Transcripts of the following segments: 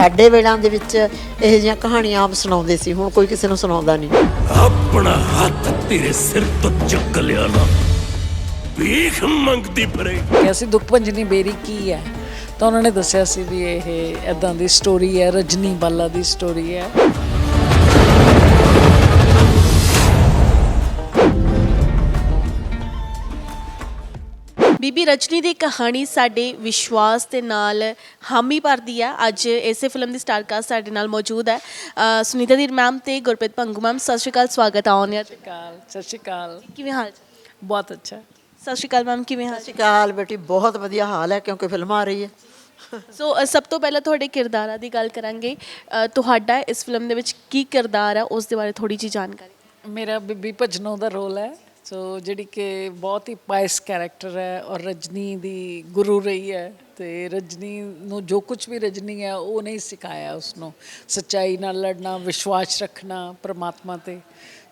ਸਾਡੇ ਵੇਲਾਂ ਦੇ ਵਿੱਚ ਇਹੋ ਜਿਹੀਆਂ ਕਹਾਣੀਆਂ ਆਪ ਸੁਣਾਉਂਦੇ ਸੀ ਹੁਣ ਕੋਈ ਕਿਸੇ ਨੂੰ ਸੁਣਾਉਂਦਾ ਨਹੀਂ। ਆਪਣਾ ਹੱਥ ਤੇਰੇ ਸਿਰ ਤੋਂ ਚੱਕ ਲਿਆ ਨਾ। ਭੀਖ ਮੰਗਦੀ ਫਿਰੇ। ਕਿ ਅਸੀਂ ਦੁੱਖ ਭੰਜਨੀ ਬੇਰੀ ਕੀ ਹੈ? ਤਾਂ ਉਹਨਾਂ ਨੇ ਦੱਸਿਆ ਸੀ ਵੀ ਇਹ ਐਦਾਂ ਦੀ ਸਟੋਰੀ ਹੈ ਰਜਨੀ ਬਾਲਾ ਦੀ ਸਟੋਰੀ ਹੈ। ਬੀਬੀ ਰਜਨੀ ਦੀ ਕਹਾਣੀ ਸਾਡੇ ਵਿਸ਼ਵਾਸ ਦੇ ਨਾਲ ਹਾਮੀ ਭਰਦੀ ਹੈ ਅੱਜ ਇਸੇ ਫਿਲਮ ਦੀ ਸਟਾਰਕਾਸਟ ਸਾਡੇ ਨਾਲ ਮੌਜੂਦ ਹੈ। ਅ, ਸੁਨੀਤਾ ਦੀਰ ਮੈਮ ਤੇ ਗੁਰਪ੍ਰੀਤ ਭੰਗੂ ਮੈਮ ਸਤਿ ਸ਼੍ਰੀ ਅਕਾਲ ਸਵਾਗਤ ਹੈ ਆਨ ਸਤਿ ਸ਼੍ਰੀ ਅਕਾਲ ਸਤਿ ਸ਼੍ਰੀ ਅਕਾਲ। ਕਿਵੇਂ ਹਾਲ ਬਹੁਤ ਅੱਛਾ। ਸਤਿ ਸ਼੍ਰੀ ਅਕਾਲ ਮੈਮ ਕਿਵੇਂ ਹਾਲ ਸਤਿ ਸ਼੍ਰੀ ਅਕਾਲ ਬੇਟੀ ਬਹੁਤ ਵਧੀਆ ਹਾਲ ਹੈ ਕਿਉਂਕਿ ਫਿਲਮ ਆ ਰਹੀ ਹੈ। ਸੋ ਅ, ਸਭ ਤੋਂ ਪਹਿਲਾਂ ਤੁਹਾਡੇ ਕਿਰਦਾਰਾਂ ਦੀ ਗੱਲ ਕਰਾਂਗੇ। ਅ, ਤੁਹਾਡਾ ਇਸ ਫਿਲਮ ਦੇ ਵਿੱਚ ਕੀ ਕਿਰਦਾਰ ਹੈ ਉਸ ਦੇ ਬਾਰੇ ਥੋੜੀ ਜੀ ਜਾਣਕਾਰੀ। ਮੇਰਾ ਬੀਬੀ ਭਜਨੋ ਦਾ ਰੋਲ ਹੈ। ਸੋ ਜਿਹੜੀ ਕਿ ਬਹੁਤ ਹੀ ਪਾਇਸ ਕੈਰੈਕਟਰ ਹੈ ਔਰ ਰਜਨੀ ਦੀ ਗੁਰੂ ਰਹੀ ਹੈ ਤੇ ਰਜਨੀ ਨੂੰ ਜੋ ਕੁਝ ਵੀ ਰਜਨੀ ਹੈ ਉਹ ਨਹੀਂ ਸਿਖਾਇਆ ਉਸਨੂੰ। ਸੱਚਾਈ ਨਾਲ ਲੜਨਾ ਵਿਸ਼ਵਾਸ ਰੱਖਣਾ ਪ੍ਰਮਾਤਮਾ ਤੇ।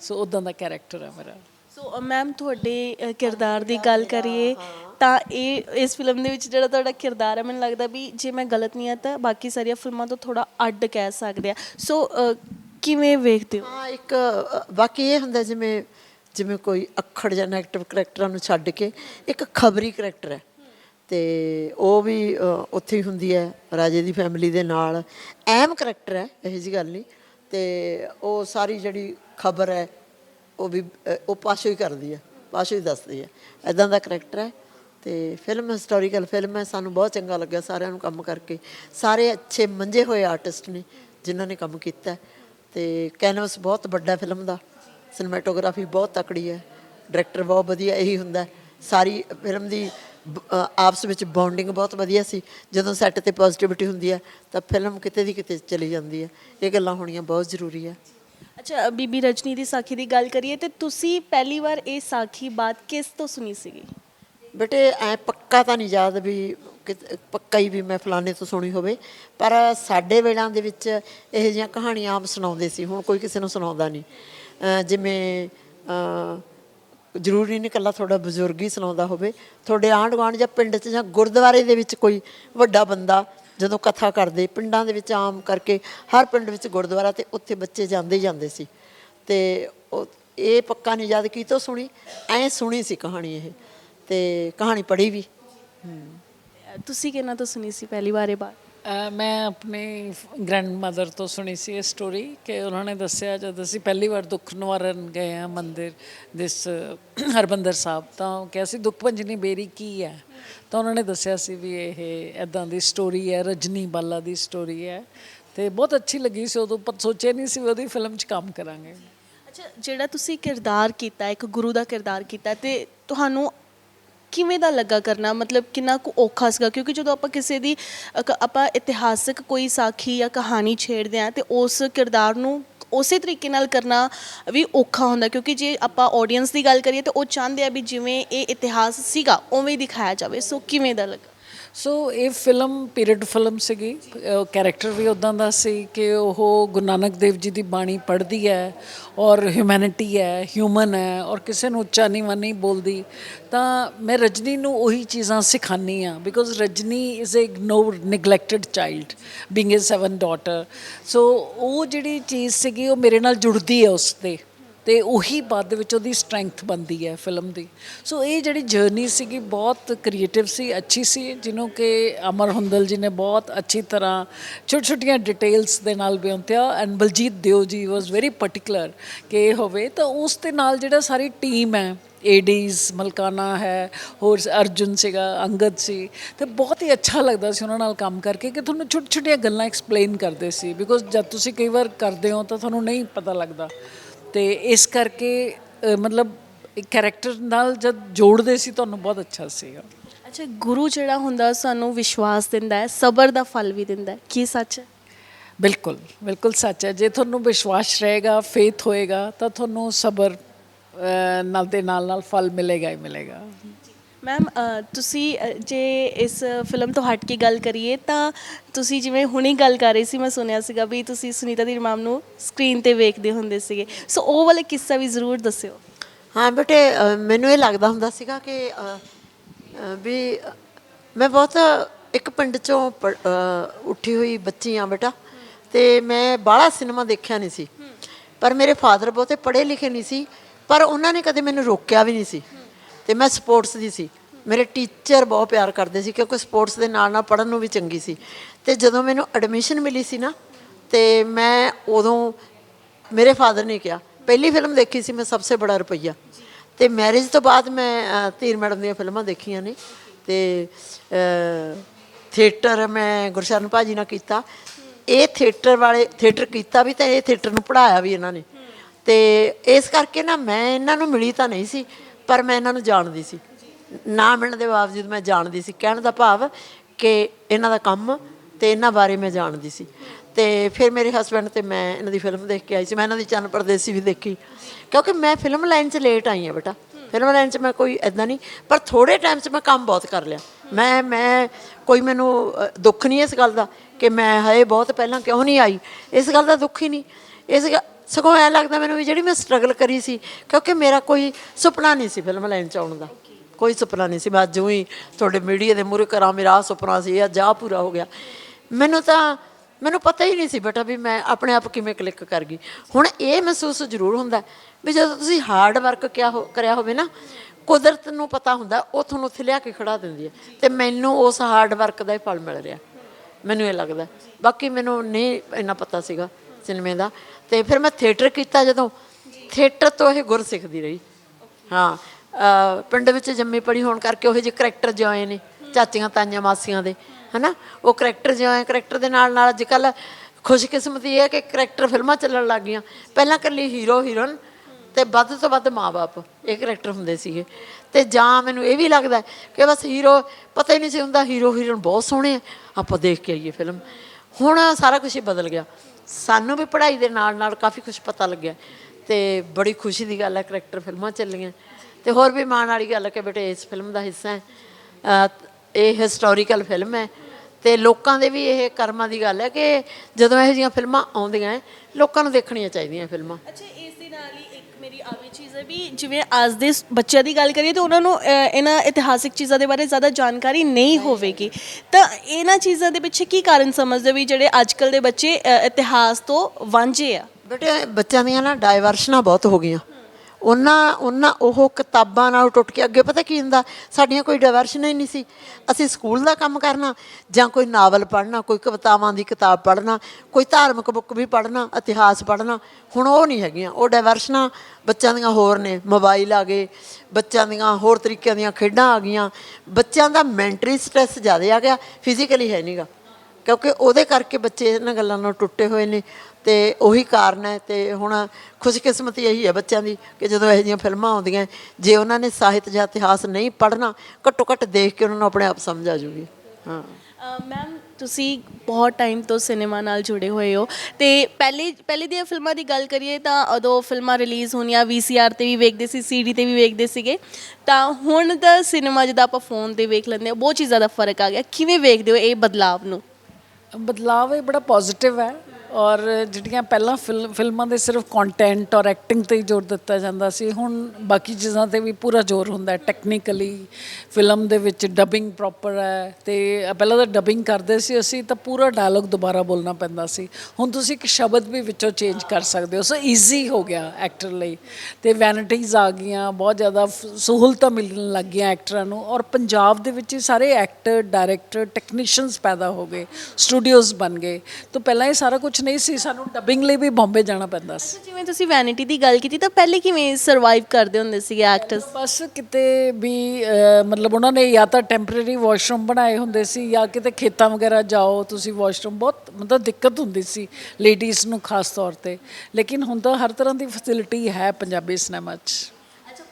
ਸੋ ਉਦਾਂ ਦਾ ਕੈਰੈਕਟਰ ਹੈ ਮੇਰਾ। ਸੋ ਮੈਮ ਤੁਹਾਡੇ ਕਿਰਦਾਰ ਦੀ ਗੱਲ ਕਰੀਏ ਤਾਂ ਇਹ ਇਸ ਫਿਲਮ ਦੇ ਵਿੱਚ ਜਿਹੜਾ ਤੁਹਾਡਾ ਕਿਰਦਾਰ ਹੈ ਮੈਨੂੰ ਲੱਗਦਾ ਵੀ ਜੇ ਮੈਂ ਗਲਤ ਨਹੀਂ ਹਾਂ ਤਾਂ ਬਾਕੀ ਸਾਰੀਆਂ ਫਿਲਮਾਂ ਤੋਂ ਥੋੜਾ ਅੱਡ ਕਹਿ ਸਕਦੇ ਆ ਸੋ ਕਿਵੇਂ ਵੇਖਦੇ ਹੋ? ਹਾਂ ਇੱਕ ਬਾਕੀ ਇਹ ਹੁੰਦਾ ਜਿਵੇਂ ਜਿਵੇਂ ਕੋਈ ਅੱਖੜ ਜਾਂ 네ਗੇਟਿਵ ਕਰੈਕਟਰਾਂ ਨੂੰ ਛੱਡ ਕੇ ਇੱਕ ਖਬਰੀ ਕਰੈਕਟਰ ਹੈ। ਤੇ ਉਹ ਵੀ ਉੱਥੇ ਹੀ ਹੁੰਦੀ ਹੈ, ਰਾਜੇ ਦੀ ਫੈਮਿਲੀ ਦੇ ਨਾਲ। ਐਮ ਕਰੈਕਟਰ ਹੈ, ਇਹੋ ਜੀ ਗੱਲ ਨਹੀਂ। ਤੇ ਉਹ ਸਾਰੀ ਜਿਹੜੀ ਖਬਰ ਹੈ, ਉਹ ਵੀ ਉਹ ਪਾਸ਼ੋ ਹੀ ਕਰਦੀ ਹੈ, ਪਾਸ਼ੋ ਹੀ ਦੱਸਦੀ ਹੈ। ਐਦਾਂ ਦਾ ਕਰੈਕਟਰ ਹੈ। ਤੇ ਫਿਲਮ ਹਿਸਟੋਰੀਕਲ ਫਿਲਮ ਹੈ। ਸਾਨੂੰ ਬਹੁਤ ਚੰਗਾ ਲੱਗਿਆ ਸਾਰਿਆਂ ਨੂੰ ਕੰਮ ਕਰਕੇ। ਸਾਰੇ ਅੱਛੇ ਮੰਝੇ ਹੋਏ ਆਰਟਿਸਟ ਨੇ, ਜਿਨ੍ਹਾਂ ਨੇ ਕੰਮ ਕੀਤਾ ਹੈ। ਤੇ ਕੈਨਵਸ ਬਹੁਤ ਵੱਡਾ ਫਿਲਮ ਦਾ। ਸਿਨੇਮੈਟੋਗ੍ਰਾਫੀ ਬਹੁਤ ਤਕੜੀ ਹੈ ਡਾਇਰੈਕਟਰ ਬਹੁਤ ਵਧੀਆ ਇਹੀ ਹੁੰਦਾ। ਸਾਰੀ ਫਿਲਮ ਦੀ ਆਪਸ ਵਿੱਚ ਬੌਂਡਿੰਗ ਬਹੁਤ ਵਧੀਆ ਸੀ। ਜਦੋਂ ਸੈੱਟ ਤੇ ਪੋਜ਼ਿਟਿਵਿਟੀ ਹੁੰਦੀ ਹੈ ਤਾਂ ਫਿਲਮ ਕਿਤੇ ਦੀ ਕਿਤੇ ਚਲੀ ਜਾਂਦੀ ਹੈ। ਇਹ ਗੱਲਾਂ ਹੋਣੀਆਂ ਬਹੁਤ ਜ਼ਰੂਰੀ ਹੈ। ਅੱਛਾ ਬੀਬੀ ਰਜਨੀ ਦੀ ਸਾਖੀ ਦੀ ਗੱਲ ਕਰੀਏ ਤੇ ਤੁਸੀਂ ਪਹਿਲੀ ਵਾਰ ਇਹ ਸਾਖੀ ਬਾਤ ਕਿਸ ਤੋਂ ਸੁਣੀ ਸੀਗੀ? ਬੇਟੇ ਐ ਪੱਕਾ ਤਾਂ ਨਹੀਂ ਯਾਦ ਵੀ ਪੱਕਾ ਹੀ ਵੀ ਮੈਂ ਫਲਾਣੇ ਤੋਂ ਸੁਣੀ ਹੋਵੇ। ਪਰ ਸਾਡੇ ਵੇਲਾਂ ਦੇ ਵਿੱਚ ਇਹੋ ਜਿਹੀਆਂ ਕਹਾਣੀਆਂ ਆਪ ਸੁਣਾਉਂਦੇ ਸੀ ਹੁਣ ਕੋਈ ਕਿਸੇ ਨੂੰ ਸੁਣਾਉਂਦਾ ਨਹੀਂ। ਜਿਵੇਂ ਜ਼ਰੂਰੀ ਨਹੀਂ ਇਕੱਲਾ ਤੁਹਾਡਾ ਬਜ਼ੁਰਗ ਹੀ ਸੁਣਾਉਂਦਾ ਹੋਵੇ, ਤੁਹਾਡੇ ਆਂਢ ਗੁਆਂਢ ਜਾਂ ਪਿੰਡ 'ਚ ਜਾਂ ਗੁਰਦੁਆਰੇ ਦੇ ਵਿੱਚ ਕੋਈ ਵੱਡਾ ਬੰਦਾ ਜਦੋਂ ਕਥਾ ਕਰਦੇ, ਪਿੰਡਾਂ ਦੇ ਵਿੱਚ ਆਮ ਕਰਕੇ ਹਰ ਪਿੰਡ ਵਿੱਚ ਗੁਰਦੁਆਰਾ ਤੇ ਉੱਥੇ ਬੱਚੇ ਜਾਂਦੇ ਹੀ ਜਾਂਦੇ ਸੀ। ਤੇ ਇਹ ਪੱਕਾ ਨਹੀਂ ਯਾਦ ਕੀ ਤੋਂ ਸੁਣੀ? ਐ ਸੁਣੀ ਸੀ ਕਹਾਣੀ ਇਹ, ਤੇ ਕਹਾਣੀ ਪੜ੍ਹੀ ਵੀ। ਤੁਸੀਂ ਕਿਹਨਾਂ ਤੋਂ ਸੁਣੀ ਸੀ ਪਹਿਲੀ ਵਾਰ ਇਹ ਬਾਤ? ਮੈਂ ਆਪਣੀ ਗ੍ਰੈਂਡਮਦਰ ਤੋਂ ਸੁਣੀ ਸੀ ਇਹ ਸਟੋਰੀ ਕਿ ਉਹਨਾਂ ਨੇ ਦੱਸਿਆ ਜਦ ਅਸੀਂ ਪਹਿਲੀ ਵਾਰ ਦੁੱਖ ਨਿਵਾਰਨ ਗਏ ਆ ਮੰਦਿਰ ਦਿਸ ਹਰਬੰਦਰ ਸਾਹਿਬ, ਤਾਂ ਉਹ ਕਿਹਾ ਸੀ, ਦੁੱਖ ਭੰਜਨੀ ਬੇਰੀ ਕੀ ਹੈ? ਤਾਂ ਉਹਨਾਂ ਨੇ ਦੱਸਿਆ ਸੀ ਵੀ ਇਹ ਐਦਾਂ ਦੀ ਸਟੋਰੀ ਹੈ, ਰਜਨੀ ਬਾਲਾ ਦੀ ਸਟੋਰੀ ਹੈ ਤੇ ਬਹੁਤ ਅੱਛੀ ਲੱਗੀ ਸੀ, ਉਦੋਂ ਪਰ ਸੋਚਿਆ ਨਹੀਂ ਸੀ ਵੀ ਉਹਦੀ ਫਿਲਮ 'ਚ ਕੰਮ ਕਰਾਂਗੇ। ਅੱਛਾ, ਜਿਹੜਾ ਤੁਸੀਂ ਕਿਰਦਾਰ ਕੀਤਾ, ਇੱਕ ਗੁਰੂ ਦਾ ਕਿਰਦਾਰ ਕੀਤਾ ਤੇ ਤੁਹਾਨੂੰ ਕਿਵੇਂ ਦਾ ਲੱਗਾ ਕਰਨਾ? ਮਤਲਬ ਕਿੰਨਾ ਕੁ ਔਖਾ ਸੀਗਾ? ਕਿਉਂਕਿ ਜਦੋਂ ਆਪਾਂ ਕਿਸੇ ਦੀ, ਅਕ- ਆਪਾਂ ਇਤਿਹਾਸਕ ਕੋਈ ਸਾਖੀ ਜਾਂ ਕਹਾਣੀ ਛੇੜਦੇ ਆ ਤੇ ਉਸ ਕਿਰਦਾਰ ਨੂੰ ਉਸੇ ਤਰੀਕੇ ਨਾਲ ਕਰਨਾ ਵੀ ਔਖਾ ਹੁੰਦਾ। ਕਿਉਂਕਿ ਜੇ ਆਪਾਂ ਆਡੀਅנס ਦੀ ਗੱਲ ਕਰੀਏ, ਤਾਂ ਉਹ ਚਾਹੁੰਦੇ ਆ ਵੀ ਜਿਵੇਂ ਇਹ ਇਤਿਹਾਸ ਸੀਗਾ, ਉਵੇਂ ਹੀ ਦਿਖਾਇਆ ਜਾਵੇ। ਸੋ ਕਿਵੇਂ ਦਾ ਲੱਗਾ? ਸੋ ਇਹ ਫਿਲਮ ਪੀਰੀਅਡ ਫਿਲਮ ਸੀਗੀ। ਕੈਰੈਕਟਰ ਵੀ ਉਦਾਂ ਦਾ ਸੀ ਕਿ ਉਹ ਗੁਰੂ ਨਾਨਕ ਦੇਵ ਜੀ ਦੀ ਬਾਣੀ ਪੜ੍ਹਦੀ ਹੈ ਔਰ ਹਿਊਮੈਨਿਟੀ ਹੈ ਹਿਊਮਨ ਹੈ ਔਰ ਕਿਸੇ ਨੂੰ ਉੱਚਾ ਨੀਵਾਂ ਨਹੀਂ ਬੋਲਦੀ। ਤਾਂ ਮੈਂ ਰਜਨੀ ਨੂੰ ਉਹੀ ਚੀਜ਼ਾਂ ਸਿਖਾਉਂਦੀ ਆ because Rajni is a ignore neglected child being a seven daughter so ਉਹ ਜਿਹੜੀ ਚੀਜ਼ ਸੀਗੀ, ਉਹ ਮੇਰੇ ਨਾਲ ਜੁੜਦੀ ਹੈ ਉਸ ਤੇ। ਤੇ ਉਹੀ ਬਾਅਦ ਦੇ ਵਿੱਚ ਉਹਦੀ ਸਟਰੈਂਥ ਬਣਦੀ ਹੈ ਫਿਲਮ ਦੀ। ਸੋ ਇਹ ਜਿਹੜੀ ਜਰਨੀ ਸੀਗੀ, ਬਹੁਤ ਕ੍ਰੀਏਟਿਵ ਸੀ, ਅੱਛੀ ਸੀ, ਜਿਹਨੂੰ ਕਿ ਅਮਰ ਹੁੰਦਲ ਜੀ ਨੇ ਬਹੁਤ ਅੱਛੀ ਤਰ੍ਹਾਂ ਛੋਟੀ ਛੋਟੀਆਂ ਡਿਟੇਲਸ ਦੇ ਨਾਲ ਬਿਆਨਤਿਆ ਐਂਡ ਬਲਜੀਤ ਦਿਓ ਜੀ ਵਾਸ ਵੈਰੀ ਪਾਰਟਿਕੂਲਰ ਕਿ ਇਹ ਹੋਵੇ। ਤਾਂ ਉਸ ਦੇ ਨਾਲ ਜਿਹੜਾ ਸਾਰੀ ਟੀਮ ਹੈ ਏਡੀਜ਼ ਮਲਕਾਨਾ ਹੈ, ਹੋਰ ਅਰਜੁਨ ਸੀਗਾ, ਅੰਗਦ ਸੀ, ਤੇ ਬਹੁਤ ਹੀ ਅੱਛਾ ਲੱਗਦਾ ਸੀ ਉਹਨਾਂ ਨਾਲ ਕੰਮ ਕਰਕੇ ਕਿ ਤੁਹਾਨੂੰ ਛੋਟੀ ਛੋਟੀਆਂ ਗੱਲਾਂ ਐਕਸਪਲੇਨ ਕਰਦੇ ਸੀ। ਬਿਕੋਜ਼ ਜਦ ਤੁਸੀਂ ਕਈ ਵਾਰ ਕਰਦੇ ਹੋ ਤਾਂ ਤੁਹਾਨੂੰ ਨਹੀਂ ਪਤਾ ਲੱਗਦਾ। ਤੇ ਇਸ ਕਰਕੇ ਮਤਲਬ ਕੈਰੈਕਟਰ ਨਾਲ ਜਦ ਜੋੜਦੇ ਸੀ ਤੁਹਾਨੂੰ ਬਹੁਤ ਅੱਛਾ ਸੀਗਾ। ਅੱਛਾ ਗੁਰੂ ਜਿਹੜਾ ਹੁੰਦਾ ਸਾਨੂੰ ਵਿਸ਼ਵਾਸ ਦਿੰਦਾ ਹੈ ਸਬਰ ਦਾ ਫਲ ਵੀ ਦਿੰਦਾ ਹੈ। ਕੀ ਸੱਚ ਹੈ? ਬਿਲਕੁਲ ਬਿਲਕੁਲ ਸੱਚ ਹੈ। ਜੇ ਤੁਹਾਨੂੰ ਵਿਸ਼ਵਾਸ ਰਹੇਗਾ ਫੇਥ ਹੋਏਗਾ ਤਾਂ ਤੁਹਾਨੂੰ ਸਬਰ ਨਾਲ ਦੇ ਨਾਲ ਨਾਲ ਫਲ ਮਿਲੇਗਾ ਹੀ ਮਿਲੇਗਾ। ਮੈਮ ਤੁਸੀਂ ਜੇ ਇਸ ਫਿਲਮ ਤੋਂ ਹਟ ਕੇ ਗੱਲ ਕਰੀਏ ਤਾਂ ਤੁਸੀਂ ਜਿਵੇਂ ਹੁਣੀ ਗੱਲ ਕਰ ਰਹੀ ਸੀ ਮੈਂ ਸੁਣਿਆ ਸੀਗਾ ਵੀ ਤੁਸੀਂ ਸੁਨੀਤਾ ਦੀ ਮੈਮ ਨੂੰ ਸਕਰੀਨ ਤੇ ਵੇਖਦੇ ਹੁੰਦੇ ਸੀਗੇ। ਸੋ ਉਹ ਵਾਲਾ ਕਿੱਸਾ ਵੀ ਜ਼ਰੂਰ ਦੱਸਿਓ। ਹਾਂ ਬੇਟੇ ਮੈਨੂੰ ਇਹ ਲੱਗਦਾ ਹੁੰਦਾ ਸੀਗਾ ਕਿ ਵੀ ਮੈਂ ਬਹੁਤ ਇੱਕ ਪਿੰਡ ਚੋਂ ਉੱਠੀ ਹੋਈ ਬੱਚੀ ਆ ਬੇਟਾ। ਤੇ ਮੈਂ ਬਾਹਲਾ ਸਿਨੇਮਾ ਦੇਖਿਆ ਨਹੀਂ ਸੀ। ਪਰ ਮੇਰੇ ਫਾਦਰ ਬਹੁਤੇ ਪੜ੍ਹੇ ਲਿਖੇ ਨਹੀਂ ਸੀ। ਪਰ ਉਹਨਾਂ ਨੇ ਕਦੇ ਮੈਨੂੰ ਰੋਕਿਆ ਵੀ ਨਹੀਂ ਸੀ। ਤੇ ਮੈਂ ਸਪੋਰਟਸ ਦੀ ਸੀ। ਮੇਰੇ ਟੀਚਰ ਬਹੁਤ ਪਿਆਰ ਕਰਦੇ ਸੀ ਕਿਉਂਕਿ ਸਪੋਰਟਸ ਦੇ ਨਾਲ ਨਾਲ ਪੜ੍ਹਨ ਨੂੰ ਵੀ ਚੰਗੀ ਸੀ। ਤੇ ਜਦੋਂ ਮੈਨੂੰ ਐਡਮਿਸ਼ਨ ਮਿਲੀ ਸੀ ਨਾ, ਤੇ ਮੈਂ ਉਦੋਂ ਮੇਰੇ ਫਾਦਰ ਨੇ ਕਿਹਾ, ਪਹਿਲੀ ਫਿਲਮ ਦੇਖੀ ਸੀ ਮੈਂ ਸਭ ਤੋਂ ਬੜਾ ਰੁਪਈਆ। ਤੇ ਮੈਰਿਜ ਤੋਂ ਬਾਅਦ ਮੈਂ ਧੀਰ ਮੈਡਮ ਦੀਆਂ ਫਿਲਮਾਂ ਦੇਖੀਆਂ ਨੇ। ਤੇ ਥੀਏਟਰ ਮੈਂ ਗੁਰਸ਼ਰਨ ਭਾਜੀ ਨਾਲ ਕੀਤਾ। ਇਹ ਥੀਏਟਰ ਵਾਲੇ, ਥੀਏਟਰ ਕੀਤਾ ਵੀ ਤੇ ਇਹ ਥੀਏਟਰ ਨੂੰ ਪੜਾਇਆ ਵੀ ਇਹਨਾਂ ਨੇ। ਤੇ ਇਸ ਕਰਕੇ ਨਾ ਮੈਂ ਇਹਨਾਂ ਨੂੰ ਮਿਲੀ ਤਾਂ ਨਹੀਂ ਸੀ। ਪਰ ਮੈਂ ਇਹਨਾਂ ਨੂੰ ਜਾਣਦੀ ਸੀ। ਨਾ ਮਿਲਣ ਦੇ ਬਾਵਜੂਦ ਮੈਂ ਜਾਣਦੀ ਸੀ। ਕਹਿਣ ਦਾ ਭਾਵ ਕਿ ਇਹਨਾਂ ਦਾ ਕੰਮ ਤੇ ਇਹਨਾਂ ਬਾਰੇ ਮੈਂ ਜਾਣਦੀ ਸੀ। ਤੇ ਫਿਰ ਮੇਰੇ ਹਸਬੰਡ ਤੇ ਮੈਂ ਇਹਨਾਂ ਦੀ ਫਿਲਮ ਦੇਖ ਕੇ ਆਈ ਸੀ। ਮੈਂ ਇਹਨਾਂ ਦੀ ਚੰਨ ਪਰਦੇਸੀ ਵੀ ਦੇਖੀ। ਕਿਉਂਕਿ ਮੈਂ ਫਿਲਮ ਲਾਈਨ 'ਚ ਲੇਟ ਆਈ ਹਾਂ ਬੇਟਾ। ਫਿਲਮ ਲਾਈਨ 'ਚ ਮੈਂ ਕੋਈ ਐਦਾਂ ਨਹੀਂ। ਪਰ ਥੋੜੇ ਟਾਈਮ 'ਚ ਮੈਂ ਕੰਮ ਬਹੁਤ ਕਰ ਲਿਆ। ਮੈਂ ਮੈਂ ਕੋਈ ਮੈਨੂੰ ਦੁੱਖ ਨਹੀਂ ਇਸ ਗੱਲ ਦਾ ਕਿ ਮੈਂ ਹਏ ਬਹੁਤ ਪਹਿਲਾਂ ਕਿਉਂ ਨਹੀਂ ਆਈ। ਇਸ ਗੱਲ ਦਾ ਦੁੱਖ ਹੀ ਨਹੀਂ। ਇਸ ਗ- ਸਗੋਂ ਐ ਲੱਗਦਾ ਮੈਨੂੰ ਵੀ ਜਿਹੜੀ ਮੈਂ ਸਟਰਗਲ ਕਰੀ ਸੀ, ਕਿਉਂਕਿ ਮੇਰਾ ਕੋਈ ਸੁਪਨਾ ਨਹੀਂ ਸੀ ਫਿਲਮ ਲਾਈਨ 'ਚ ਆਉਣ ਦਾ। ਕੋਈ ਸੁਪਨਾ ਨਹੀਂ ਸੀ। ਮੈਂ ਅੱਜ ਹੀ ਤੁਹਾਡੇ ਮੀਡੀਆ ਦੇ ਮੂਹਰੇ ਕਰਾਂ, ਮੇਰਾ ਆਹ ਸੁਪਨਾ ਸੀ, ਇਹ ਜਾ ਪੂਰਾ ਹੋ ਗਿਆ। ਮੈਨੂੰ ਤਾਂ, ਮੈਨੂੰ ਪਤਾ ਹੀ ਨਹੀਂ ਸੀ ਬੇਟਾ ਵੀ ਮੈਂ ਆਪਣੇ ਆਪ ਕਿਵੇਂ ਕਲਿੱਕ ਕਰ ਗਈ। ਹੁਣ ਇਹ ਮਹਿਸੂਸ ਜ਼ਰੂਰ ਹੁੰਦਾ ਵੀ ਜਦੋਂ ਤੁਸੀਂ ਹਾਰਡ ਵਰਕ ਕਿਆ ਹੋ, ਕਰਿਆ ਹੋਵੇ ਨਾ, ਕੁਦਰਤ ਨੂੰ ਪਤਾ ਹੁੰਦਾ, ਉਹ ਤੁਹਾਨੂੰ ਉੱਥੇ ਲਿਆ ਕੇ ਖੜਾ ਦਿੰਦੀ ਹੈ ਤੇ ਮੈਨੂੰ ਉਸ ਹਾਰਡ ਵਰਕ ਦਾ ਹੀ ਫਲ ਮਿਲ ਰਿਹਾ। ਮੈਨੂੰ ਇਹ ਲੱਗਦਾ। ਬਾਕੀ ਮੈਨੂੰ ਨਹੀਂ ਇੰਨਾ ਪਤਾ ਸੀਗਾ। ਸਿਨੇਮੇ ਦਾ ਤੇ ਫਿਰ ਮੈਂ ਥੀਏਟਰ ਕੀਤਾ ਜਦੋਂ। ਥੀਏਟਰ ਤੋਂ ਇਹ ਗੁਰ ਸਿੱਖਦੀ ਰਹੀ। ਹਾਂ ਪਿੰਡ ਵਿੱਚ ਜੰਮੀ ਪੜੀ ਹੋਣ ਕਰਕੇ ਉਹੋ ਜਿਹੇ ਕਰੈਕਟਰ ਜਿਉਏ ਨੇ ਚਾਚੀਆਂ ਤਾਈਆਂ ਮਾਸੀਆਂ ਦੇ ਹਨਾ? ਉਹ ਕਰੈਕਟਰ ਜਿਉਏ ਕਰੈਕਟਰ ਦੇ ਨਾਲ ਨਾਲ ਅੱਜ ਕੱਲ ਖੁਸ਼ਕਿਸਮਤੀ ਇਹ ਹੈ ਕਿ ਕਰੈਕਟਰ ਫਿਲਮਾਂ ਚੱਲਣ ਲੱਗ ਗਈਆਂ। ਪਹਿਲਾਂ ਕੱਲੀ ਹੀਰੋ ਹੀਰੋਇਨ ਤੇ ਵੱਧ ਤੋਂ ਵੱਧ ਮਾਪੇ ਇਹ ਕਰੈਕਟਰ ਹੁੰਦੇ ਸੀਗੇ। ਤੇ ਜਾਂ ਮੈਨੂੰ ਇਹ ਵੀ ਲੱਗਦਾ ਕਿ ਬਸ ਹੀਰੋ ਪਤਾ ਹੀ ਨਹੀਂ ਸੀ ਹੁੰਦਾ ਹੀਰੋ ਹੀਰੋਇਨ ਬਹੁਤ ਸੋਹਣੇ ਆ। ਆਪਾਂ ਦੇਖ ਕੇ ਆਈਏ ਫਿਲਮ। ਹੁਣ ਸਾਰਾ ਕੁਝ ਹੀ ਬਦਲ ਗਿਆ। ਸਾਨੂੰ ਵੀ ਪੜ੍ਹਾਈ ਦੇ ਨਾਲ ਨਾਲ ਕਾਫੀ ਕੁਝ ਪਤਾ ਲੱਗਿਆ। ਤੇ ਬੜੀ ਖੁਸ਼ੀ ਦੀ ਗੱਲ ਹੈ ਕਰੈਕਟਰ ਫਿਲਮਾਂ ਚੱਲੀਆਂ। ਤੇ ਹੋਰ ਵੀ ਮਾਣ ਵਾਲੀ ਗੱਲ ਹੈ ਕਿ ਬੇਟੇ ਇਸ ਫਿਲਮ ਦਾ ਹਿੱਸਾ ਹੈ। ਇਹ ਹਿਸਟੋਰੀਕਲ ਫਿਲਮ ਹੈ। ਤੇ ਲੋਕਾਂ ਦੇ ਵੀ ਇਹ ਕਰਮਾਂ ਦੀ ਗੱਲ ਹੈ ਕਿ ਜਦੋਂ ਇਹੋ ਜਿਹੀਆਂ ਫਿਲਮਾਂ ਆਉਂਦੀਆਂ ਹੈ, ਲੋਕਾਂ ਨੂੰ ਦੇਖਣੀਆਂ ਚਾਹੀਦੀਆਂ ਫਿਲਮਾਂ। ਅੱਛਾ ਮੇਰੀ ਆ ਵੀ ਚੀਜ਼ ਹੈ ਵੀ ਜਿਵੇਂ ਅੱਜ ਦੇ ਬੱਚਿਆਂ ਦੀ ਗੱਲ ਕਰੀਏ ਤਾਂ ਉਹਨਾਂ ਨੂੰ ਇਹਨਾਂ ਇਤਿਹਾਸਿਕ ਚੀਜ਼ਾਂ ਦੇ ਬਾਰੇ ਜ਼ਿਆਦਾ ਜਾਣਕਾਰੀ ਨਹੀਂ ਹੋਵੇਗੀ। ਤਾਂ ਇਹਨਾਂ ਚੀਜ਼ਾਂ ਦੇ ਪਿੱਛੇ ਕੀ ਕਾਰਨ ਸਮਝਦੇ ਹੋ ਵੀ ਜਿਹੜੇ ਅੱਜ ਕੱਲ ਦੇ ਬੱਚੇ ਇਤਿਹਾਸ ਤੋਂ ਵਾਂਝੇ ਆ? ਬੇਟੇ ਬੱਚਿਆਂ ਦੀਆਂ ਨਾ ਡਾਇਵਰਸ਼ਨਾਂ ਬਹੁਤ ਹੋ ਗਈਆਂ। ਉਹਨਾਂ ਉਹਨਾਂ ਉਹ ਕਿਤਾਬਾਂ ਨਾਲ ਟੁੱਟ ਕੇ ਅੱਗੇ ਪਤਾ ਕੀ ਹੁੰਦਾ? ਸਾਡੀਆਂ ਕੋਈ ਡਾਇਵਰਸ਼ਨ ਹੀ ਨਹੀਂ ਸੀ। ਅਸੀਂ ਸਕੂਲ ਦਾ ਕੰਮ ਕਰਨਾ, ਜਾਂ ਕੋਈ ਨਾਵਲ ਪੜ੍ਹਨਾ, ਕੋਈ ਕਵਿਤਾਵਾਂ ਦੀ ਕਿਤਾਬ ਪੜ੍ਹਨਾ, ਕੋਈ ਧਾਰਮਿਕ ਬੁੱਕ ਵੀ ਪੜ੍ਹਨਾ, ਇਤਿਹਾਸ ਪੜ੍ਹਨਾ, ਹੁਣ ਉਹ ਨਹੀਂ ਹੈਗੀਆਂ। ਉਹ ਡਾਇਵਰਸ਼ਨਾਂ ਬੱਚਿਆਂ ਦੀਆਂ ਹੋਰ ਨੇ। ਮੋਬਾਈਲ ਆ ਗਏ, ਬੱਚਿਆਂ ਦੀਆਂ ਹੋਰ ਤਰੀਕਿਆਂ ਦੀਆਂ ਖੇਡਾਂ ਆ ਗਈਆਂ। ਬੱਚਿਆਂ ਦਾ ਮੈਂਟਰੀ ਸਟ੍ਰੈਸ ਜ਼ਿਆਦਾ ਆ ਗਿਆ ਫਿਜ਼ੀਕਲੀ ਹੈ ਨਹੀਂਗਾ ਕਿਉਂਕਿ ਉਹਦੇ ਕਰਕੇ ਬੱਚੇ ਇਹਨਾਂ ਗੱਲਾਂ ਨਾਲ ਟੁੱਟੇ ਹੋਏ ਨੇ। ਤੇ ਉਹੀ ਕਾਰਨ ਹੈ ਤੇ ਹੁਣ ਖੁਸ਼ਕਿਸਮਤੀ ਇਹੀ ਹੈ ਬੱਚਿਆਂ ਦੀ ਕਿ ਜਦੋਂ ਇਹੋ ਜਿਹੀਆਂ ਫਿਲਮਾਂ ਆਉਂਦੀਆਂ ਜੇ ਉਹਨਾਂ ਨੇ ਸਾਹਿਤ ਜਾਂ ਇਤਿਹਾਸ ਨਹੀਂ ਪੜ੍ਹਨਾ ਘੱਟੋ ਘੱਟ ਦੇਖ ਕੇ ਉਹਨਾਂ ਨੂੰ ਆਪਣੇ ਆਪ ਸਮਝ ਆ ਜੂਗੀ। ਹਾਂ। ਮੈਮ ਤੁਸੀਂ ਬਹੁਤ ਟਾਈਮ ਤੋਂ ਸਿਨੇਮਾ ਨਾਲ ਜੁੜੇ ਹੋਏ ਹੋ ਤੇ ਪਹਿਲੇ ਪਹਿਲੇ ਦੀਆਂ ਫਿਲਮਾਂ ਦੀ ਗੱਲ ਕਰੀਏ ਤਾਂ ਉਦੋਂ ਫਿਲਮਾਂ ਰਿਲੀਜ਼ ਹੋਣੀਆਂ ਵੀਸੀਆਰ ਤੇ ਵੀ ਵੇਖਦੇ ਸੀ ਸੀਡੀ ਤੇ ਵੀ ਵੇਖਦੇ ਸੀਗੇ। ਤਾਂ ਹੁਣ ਦਾ ਸਿਨੇਮਾ ਜਿਹਦਾ ਆਪਾਂ ਫੋਨ ਤੇ ਵੇਖ ਲੈਂਦੇ ਹਾਂ ਬਹੁਤ ਚੀਜ਼ਾਂ ਦਾ ਫ਼ਰਕ ਆ ਗਿਆ। ਕਿਵੇਂ ਵੇਖਦੇ ਹੋ ਇਹ ਬਦਲਾਵ ਨੂੰ? ਬਦਲਾਵ ਇਹ ਬੜਾ ਪੋਜ਼ਿਟਿਵ ਹੈ। ਔਰ ਜਿਹੜੀਆਂ ਪਹਿਲਾਂ ਫਿਲ- ਫਿਲਮਾਂ ਦੇ ਸਿਰਫ ਕੰਟੈਂਟ ਔਰ ਐਕਟਿੰਗ ਤੇ ਹੀ ਜ਼ੋਰ ਦਿੱਤਾ ਜਾਂਦਾ ਸੀ, ਹੁਣ ਬਾਕੀ ਚੀਜ਼ਾਂ ਤੇ ਵੀ ਪੂਰਾ ਜ਼ੋਰ ਹੁੰਦਾ ਹੈ ਟੈਕਨੀਕਲੀ ਫਿਲਮ ਦੇ ਵਿੱਚ ਡਬਿੰਗ ਪ੍ਰੋਪਰ ਹੈ ਤੇ ਪਹਿਲਾਂ ਤਾਂ ਡਬਿੰਗ ਕਰਦੇ ਸੀ ਅਸੀਂ ਤਾਂ ਪੂਰਾ ਡਾਇਲੌਗ ਦੁਬਾਰਾ ਬੋਲਣਾ ਪੈਂਦਾ ਸੀ। ਹੁਣ ਤੁਸੀਂ ਇੱਕ ਸ਼ਬਦ ਵੀ ਵਿੱਚੋਂ ਚੇਂਜ ਕਰ ਸਕਦੇ ਹੋ ਸੋ ਈਜ਼ੀ ਹੋ ਗਿਆ ਐਕਟਰ ਲਈ। ਤੇ ਵੈਨਿਟੀਜ਼ ਆ ਗਈਆਂ, ਬਹੁਤ ਜ਼ਿਆਦਾ ਸਹੂਲਤਾਂ ਮਿਲਣ ਲੱਗ ਗਈਆਂ ਐਕਟਰਾਂ ਨੂੰ ਔਰ ਪੰਜਾਬ ਦੇ ਵਿੱਚ ਹੀ ਸਾਰੇ ਐਕਟਰ ਡਾਇਰੈਕਟਰ ਟੈਕਨੀਸ਼ੀਅਨਸ ਪੈਦਾ ਹੋ ਗਏ ਸਟੂਡੀਓਜ਼ ਬਣ ਗਏ। ਤਾਂ ਪਹਿਲਾਂ ਇਹ ਸਾਰਾ ਕੁਝ ਨਹੀਂ ਸੀ ਸਾਨੂੰ ਡਬਿੰਗ ਲਈ ਵੀ ਬੰਬੇ ਜਾਣਾ ਪੈਂਦਾ ਸੀ। ਜਿਵੇਂ ਤੁਸੀਂ ਵੈਨਿਟੀ ਦੀ ਗੱਲ ਕੀਤੀ ਤਾਂ ਪਹਿਲੇ ਕਿਵੇਂ ਸਰਵਾਈਵ ਕਰਦੇ ਹੁੰਦੇ ਸੀਗੇ ਐਕਟਰਸ ਬਸ ਕਿਤੇ ਵੀ ਮਤਲਬ ਉਹਨਾਂ ਨੇ ਜਾਂ ਤਾਂ ਟੈਂਪਰੇਰੀ ਵਾਸ਼ਰੂਮ ਬਣਾਏ ਹੁੰਦੇ ਸੀ ਜਾਂ ਕਿਤੇ ਖੇਤਾਂ ਵਗੈਰਾ ਜਾਓ ਤੁਸੀਂ ਵਾਸ਼ਰੂਮ ਬਹੁਤ ਮਤਲਬ ਦਿੱਕਤ ਹੁੰਦੀ ਸੀ ਲੇਡੀਜ਼ ਨੂੰ ਖਾਸ ਤੌਰ ਤੇ। ਲੇਕਿਨ ਹੁਣ ਤਾਂ ਹਰ ਤਰ੍ਹਾਂ ਦੀ ਫੈਸਿਲਿਟੀ ਹੈ ਪੰਜਾਬੀ ਸਿਨੇਮਾ 'ਚ।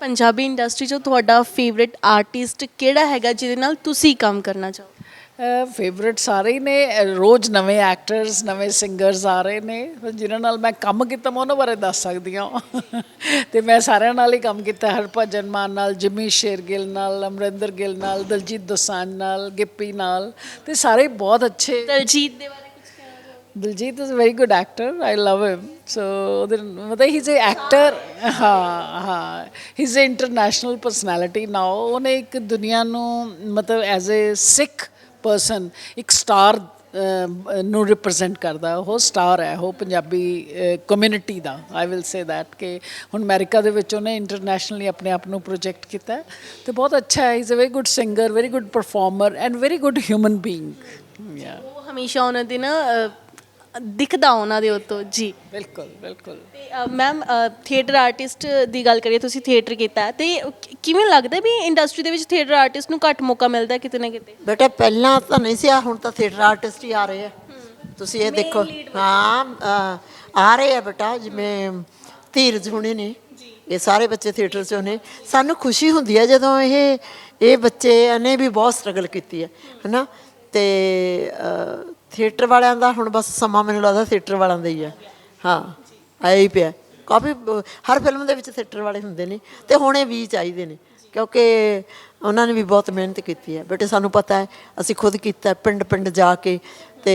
ਪੰਜਾਬੀ ਇੰਡਸਟਰੀ 'ਚੋਂ ਤੁਹਾਡਾ ਫੇਵਰਿਟ ਆਰਟਿਸਟ ਕਿਹੜਾ ਹੈਗਾ ਜਿਹਦੇ ਨਾਲ ਤੁਸੀਂ ਕੰਮ ਕਰਨਾ ਚਾਹੋ? ਫੇਵਰਿਟ ਸਾਰੇ ਹੀ ਨੇ ਰੋਜ਼ ਨਵੇਂ ਐਕਟਰਸ ਨਵੇਂ ਸਿੰਗਰਸ ਆ ਰਹੇ ਨੇ ਜਿਨ੍ਹਾਂ ਨਾਲ ਮੈਂ ਕੰਮ ਕੀਤਾ ਮੈਂ ਉਹਨਾਂ ਬਾਰੇ ਦੱਸ ਸਕਦੀ ਹਾਂ। ਤੇ ਮੈਂ ਸਾਰਿਆਂ ਨਾਲ ਹੀ ਕੰਮ ਕੀਤਾ ਹਰਭਜਨ ਮਾਨ ਨਾਲ ਜਿਮੀ ਸ਼ੇਰਗਿੱਲ ਨਾਲ ਅਮਰਿੰਦਰ ਗਿੱਲ ਨਾਲ ਦਲਜੀਤ ਦੋਸਾਂਝ ਨਾਲ ਗਿੱਪੀ ਨਾਲ ਤੇ ਸਾਰੇ ਬਹੁਤ ਅੱਛੇ। ਦਲਜੀਤ ਦੇ ਬਾਰੇ ਕੁਝ ਕਹਿਣਾ ਚਾਹੋ Diljit is very good actor I love him so ਉਹਦੇ ਮਤਲਬ ਹੀ ਇਜ਼ ਅ ਐਕਟਰ ਹਾਂ ਹਾਂ ਹੀ is a international personality now ਉਹਨੇ ਇੱਕ ਦੁਨੀਆ ਨੂੰ ਮਤਲਬ ਐਜ਼ ਅ ਸਿੱਖ ਪਰਸਨ ਇੱਕ ਸਟਾਰ ਨੂੰ ਰਿਪਰੈਜ਼ੈਂਟ ਕਰਦਾ, ਉਹ ਸਟਾਰ ਹੈ, ਉਹ ਪੰਜਾਬੀ ਕਮਿਊਨਿਟੀ ਦਾ। ਆਈ ਵਿਲ ਸੇ ਥੈਟ ਕਿ ਹੁਣ ਅਮਰੀਕਾ ਦੇ ਵਿੱਚ ਉਹਨੇ ਇੰਟਰਨੈਸ਼ਨਲੀ ਆਪਣੇ ਆਪ ਨੂੰ ਪ੍ਰੋਜੈਕਟ ਕੀਤਾ ਹੈ। ਤੇ ਬਹੁਤ ਅੱਛਾ ਹੈ is a very good singer very good performer and very good human being yeah ਉਹ ਹਮੇਸ਼ਾ ਉਹਨਾਂ ਦੀ ਨਾ ਦਿਖਦਾ ਉਹਨਾਂ ਦੇ ਉੱਤੋਂ ਜੀ। ਬਿਲਕੁਲ ਬਿਲਕੁਲ। ਤੇ ਮੈਮ ਥੀਏਟਰ ਆਰਟਿਸਟ ਦੀ ਗੱਲ ਕਰੀਏ ਤੁਸੀਂ ਥੀਏਟਰ ਕੀਤਾ ਤੇ ਕਿਵੇਂ ਲੱਗਦਾ ਵੀ ਇੰਡਸਟਰੀ ਦੇ ਵਿੱਚ ਥੀਏਟਰ ਆਰਟਿਸਟ ਨੂੰ ਘੱਟ ਮੌਕਾ ਮਿਲਦਾ ਕਿਤੇ ਨਾ ਕਿਤੇ? ਬੇਟਾ ਪਹਿਲਾਂ ਤਾਂ ਨਹੀਂ ਸੀ ਆ ਹੁਣ ਤਾਂ ਥੀਏਟਰ ਆਰਟਿਸਟ ਹੀ ਆ ਰਹੇ ਆ। ਤੁਸੀਂ ਇਹ ਦੇਖੋ ਹਾਂ ਆ ਰਹੇ ਆ ਬੇਟਾ ਜਿਵੇਂ ਧੀਰਜ ਹੁਣੇ ਨੇ। ਇਹ ਸਾਰੇ ਬੱਚੇ ਥੀਏਟਰ 'ਚ ਨੇ ਸਾਨੂੰ ਖੁਸ਼ੀ ਹੁੰਦੀ ਹੈ ਜਦੋਂ ਇਹ ਇਹ ਬੱਚੇ ਨੇ ਵੀ ਬਹੁਤ ਸਟਰਗਲ ਕੀਤੀ ਹੈ ਹਨਾ? ਤੇ ਥੀਏਟਰ ਵਾਲਿਆਂ ਦਾ ਹੁਣ ਬਸ ਸਮਾਂ ਮੈਨੂੰ ਲੱਗਦਾ ਥੀਏਟਰ ਵਾਲਿਆਂ ਦਾ ਹੀ ਹੈ। ਹਾਂ ਆਇਆ ਹੀ ਪਿਆ। ਕਾਫੀ ਹਰ ਫਿਲਮ ਦੇ ਵਿੱਚ ਥੀਏਟਰ ਵਾਲੇ ਹੁੰਦੇ ਨੇ ਤੇ ਹੁਣੇ ਵੀ ਚਾਹੀਦੇ ਨੇ ਕਿਉਂਕਿ ਉਹਨਾਂ ਨੇ ਵੀ ਬਹੁਤ ਮਿਹਨਤ ਕੀਤੀ ਹੈ। ਬੇਟੇ ਸਾਨੂੰ ਪਤਾ ਹੈ ਅਸੀਂ ਖੁਦ ਕੀਤਾ ਪਿੰਡ ਪਿੰਡ ਜਾ ਕੇ ਤੇ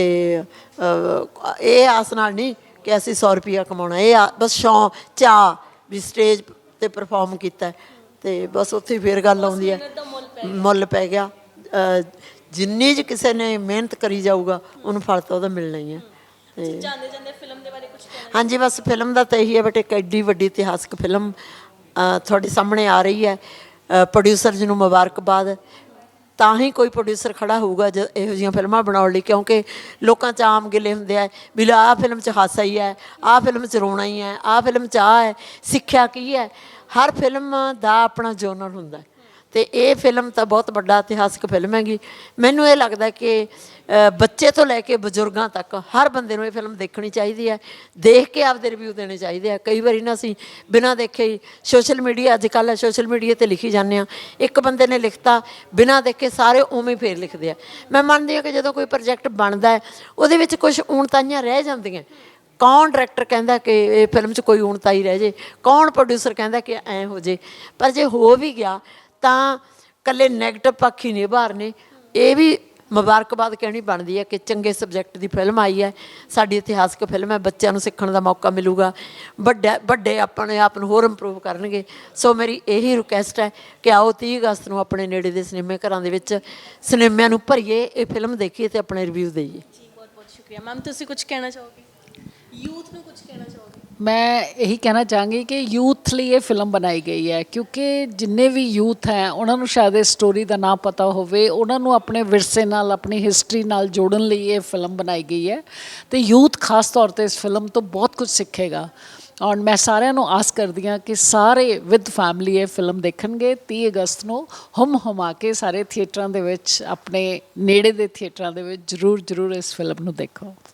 ਇਹ ਆਸ ਨਾਲ ਨਹੀਂ ਕਿ ਅਸੀਂ 100 ਰੁਪਿਆ ਕਮਾਉਣਾ। ਇਹ ਬਸ ਸ਼ੌਂ ਚਾਹ ਵੀ ਸਟੇਜ ਤੇ ਪਰਫਾਰਮ ਕੀਤਾ ਤੇ ਬਸ ਉੱਥੇ ਫੇਰ ਗੱਲ ਆਉਂਦੀ ਹੈ। ਮੁੱਲ ਪੈ ਗਿਆ। ਜਿੰਨੀ ਜ ਕਿਸੇ ਨੇ ਮਿਹਨਤ ਕਰੀ ਜਾਊਗਾ ਉਹਨੂੰ ਫਲ ਤਾਂ ਉਹਦਾ ਮਿਲਣਾ ਹੀ ਹੈ ਤੇ ਜਾਂਦੇ ਜਾਂਦੇ ਫਿਲਮ ਦੇ ਬਾਰੇ ਕੁਝ ਹਾਂਜੀ ਬਸ ਫਿਲਮ ਦਾ ਤਾਂ ਇਹੀ ਹੈ ਬੇਟੇ ਇੱਕ ਐਡੀ ਵੱਡੀ ਇਤਿਹਾਸਕ ਫਿਲਮ ਤੁਹਾਡੇ ਸਾਹਮਣੇ ਆ ਰਹੀ ਹੈ। ਪ੍ਰੋਡਿਊਸਰ ਜੀ ਨੂੰ ਮੁਬਾਰਕਬਾਦ। ਤਾਂ ਹੀ ਕੋਈ ਪ੍ਰੋਡਿਊਸਰ ਖੜਾ ਹੋਊਗਾ ਜ ਇਹੋ ਜਿਹੀਆਂ ਫਿਲਮਾਂ ਬਣਾਉਣ ਲਈ ਕਿਉਂਕਿ ਲੋਕਾਂ 'ਚ ਆਮ ਗਿਲੇ ਹੁੰਦੇ ਆ ਵੀ ਲੈ ਆਹ ਫਿਲਮ 'ਚ ਹਾਸਾ ਹੀ ਹੈ ਆਹ ਫਿਲਮ 'ਚ ਰੋਣਾ ਹੀ ਹੈ ਆਹ ਫਿਲਮ 'ਚ ਆਹ ਹੈ ਸਿੱਖਿਆ ਕੀ ਹੈ? ਹਰ ਫਿਲਮ ਦਾ ਆਪਣਾ ਜੋਨਰ ਹੁੰਦਾ। ਤੇ ਇਹ ਫਿਲਮ ਤਾਂ ਬਹੁਤ ਵੱਡਾ ਇਤਿਹਾਸਕ ਫਿਲਮ ਹੈਗੀ। ਮੈਨੂੰ ਇਹ ਲੱਗਦਾ ਕਿ ਬੱਚੇ ਤੋਂ ਲੈ ਕੇ ਬਜ਼ੁਰਗਾਂ ਤੱਕ ਹਰ ਬੰਦੇ ਨੂੰ ਇਹ ਫਿਲਮ ਦੇਖਣੀ ਚਾਹੀਦੀ ਹੈ। ਦੇਖ ਕੇ ਆਪਦੇ ਰਿਵਿਊ ਦੇਣੇ ਚਾਹੀਦੇ ਆ। ਕਈ ਵਾਰੀ ਨਾ ਅਸੀਂ ਬਿਨਾਂ ਦੇਖੇ ਹੀ ਸੋਸ਼ਲ ਮੀਡੀਆ ਅੱਜ ਕੱਲ੍ਹ ਸੋਸ਼ਲ ਮੀਡੀਆ ਤੇ ਲਿਖੀ ਜਾਂਦੇ ਆ ਇੱਕ ਬੰਦੇ ਨੇ ਲਿਖਤਾ, ਬਿਨਾਂ ਦੇਖੇ ਸਾਰੇ ਉਵੇਂ ਹੀ ਫੇਰ ਲਿਖਦੇ ਆ। ਮੈਂ ਮੰਨਦੀ ਹਾਂ ਕਿ ਜਦੋਂ ਕੋਈ ਪ੍ਰੋਜੈਕਟ ਬਣਦਾ ਹੈ, ਉਹਦੇ ਵਿੱਚ ਕੁਝ ਊਣਤਾਈਆਂ ਰਹਿ ਜਾਂਦੀਆਂ। ਕੌਣ ਡਾਇਰੈਕਟਰ ਕਹਿੰਦਾ ਕਿ ਇਹ ਫਿਲਮ 'ਚ ਕੋਈ ਊਣਤਾਈ ਰਹਿ ਜੇ? ਕੌਣ ਪ੍ਰੋਡਿਊਸਰ ਕਹਿੰਦਾ ਕਿ ਐ ਹੋ ਜੇ? ਪਰ ਜੇ ਹੋ ਵੀ ਗਿਆ ਤਾਂ ਕੱਲੇ 네ਗੇਟਿਵ ਪੱਖ ਹੀ ਨਹੀਂ ਬਾਹਰਨੇ ਇਹ ਵੀ ਮੁਬਾਰਕਬਾਦ ਕਹਿਣੀ ਬਣਦੀ ਹੈ ਕਿ ਚੰਗੇ ਸਬਜੈਕਟ ਦੀ ਫਿਲਮ ਆਈ ਹੈ। ਸਾਡੀ ਇਤਿਹਾਸਕ ਫਿਲਮ ਹੈ ਬੱਚਿਆਂ ਨੂੰ ਸਿੱਖਣ ਦਾ ਮੌਕਾ ਮਿਲੂਗਾ। ਵੱਡੇ ਵੱਡੇ ਆਪਣੇ ਆਪ ਨੂੰ ਹੋਰ ਇੰਪਰੂਵ ਕਰਨਗੇ। ਸੋ ਮੇਰੀ ਇਹੀ ਰਿਕੁਐਸਟ ਹੈ ਕਿ ਆਓ 30 ਅਗਸਤ ਨੂੰ ਆਪਣੇ ਨੇੜੇ ਦੇ ਸਿਨੇਮੇ ਘਰਾਂ ਦੇ ਵਿੱਚ ਸਿਨੇਮਿਆਂ ਨੂੰ ਭਰੀਏ ਇਹ ਫਿਲਮ ਦੇਖੀਏ ਤੇ ਆਪਣੇ ਰਿਵਿਊ ਦੇਈਏ। ਜੀ ਬਹੁਤ ਬਹੁਤ ਸ਼ੁਕਰੀਆ। ਮੈਮ ਤੁਸੀਂ ਕੁਝ ਕਹਿਣਾ ਚਾਹੋਗੇ? ਯੂਥ ਨੂੰ ਕੁਝ ਕਹਿਣਾ ਚਾਹੋਗੇ? ਮੈਂ ਇਹੀ ਕਹਿਣਾ ਚਾਹਾਂਗੀ ਕਿ ਯੂਥ ਲਈ ਇਹ ਫਿਲਮ ਬਣਾਈ ਗਈ ਹੈ, ਕਿਉਂਕਿ ਜਿੰਨੇ ਵੀ ਯੂਥ ਹੈ, ਉਹਨਾਂ ਨੂੰ ਸ਼ਾਇਦ ਇਸ ਸਟੋਰੀ ਦਾ ਨਾ ਪਤਾ ਹੋਵੇ, ਉਹਨਾਂ ਨੂੰ ਆਪਣੇ ਵਿਰਸੇ ਨਾਲ, ਆਪਣੀ ਹਿਸਟਰੀ ਨਾਲ ਜੋੜਨ ਲਈ ਇਹ ਫਿਲਮ ਬਣਾਈ ਗਈ ਹੈ। ਤੇ ਯੂਥ ਖਾਸ ਤੌਰ ਤੇ ਇਸ ਫਿਲਮ ਤੋਂ ਬਹੁਤ ਕੁਝ ਸਿੱਖੇਗਾ। ਔਰ ਮੈਂ ਸਾਰਿਆਂ ਨੂੰ ਆਸ ਕਰਦੀ ਹਾਂ ਕਿ ਸਾਰੇ ਵਿਦ ਫੈਮਿਲੀ ਇਹ ਫਿਲਮ ਦੇਖਣਗੇ 30 ਅਗਸਤ ਨੂੰ ਹਮ ਹਮਾ ਕੇ ਸਾਰੇ ਥੀਏਟਰਾਂ ਦੇ ਵਿੱਚ, ਆਪਣੇ ਨੇੜੇ ਦੇ ਥੀਏਟਰਾਂ ਦੇ ਵਿੱਚ ਜਰੂਰ ਜਰੂਰ ਇਸ ਫਿਲਮ ਨੂੰ ਦੇਖੋ।